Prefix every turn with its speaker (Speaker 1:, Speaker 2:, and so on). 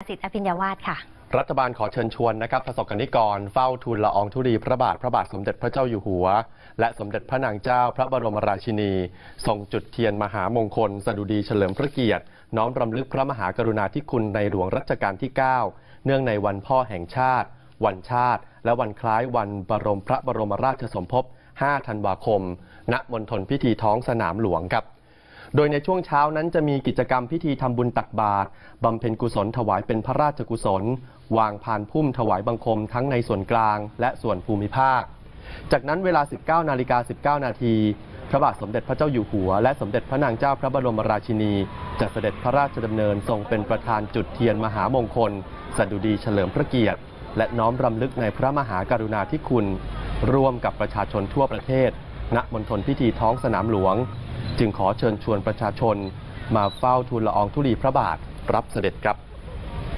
Speaker 1: สิทธิ์อภิญญาวาสค่ะ
Speaker 2: รัฐบาลขอเชิญชวนนะครับประสบกนิกรเฝ้าทูลละอองธุลีพระบาทพระบาทสมเด็จพระเจ้าอยู่หัว และสมเด็จพระนางเจ้าพระบรมราชินีทรงจุดเทียนมหามงคล สดุดีเฉลิมพระเกียรติ น้อมรำลึกพระมหากรุณาธิคุณในหลวงรัชกาลที่ 9 เนื่องในวันพ่อแห่งชาติ วันชาติ และวันคล้ายวันบรมพระบรมราชสมภพ 5 ธันวาคม ณ มณฑลพิธีท้องสนามหลวงครับ โดยในช่วงเช้านั้นจะมีกิจกรรมพิธีทำบุญตักบาตรบำเพ็ญกุศลถวายเป็นพระราชกุศล วางพานพุ่มถวายบังคมทั้งในส่วนกลาง และส่วนภูมิภาค จากนั้นเวลา 19นาฬิกา19 นาที พระบาทสมเด็จพระเจ้าอยู่หัว และสมเด็จพระนางเจ้าพระบรมราชินี จะเสด็จพระราชดำเนินทรงเป็นประธานจุดเทียนมหามงคลสดุดีเฉลิมพระเกียรติ และน้อมรำลึกในพระมหากรุณาธิคุณ ร่วมกับประชาชนทั่วประเทศ ณ มณฑลพิธีท้องสนามหลวง จึงขอเชิญชวนประชาชนมาเฝ้าทูลละอองธุลีพระบาทรับเสด็จครับ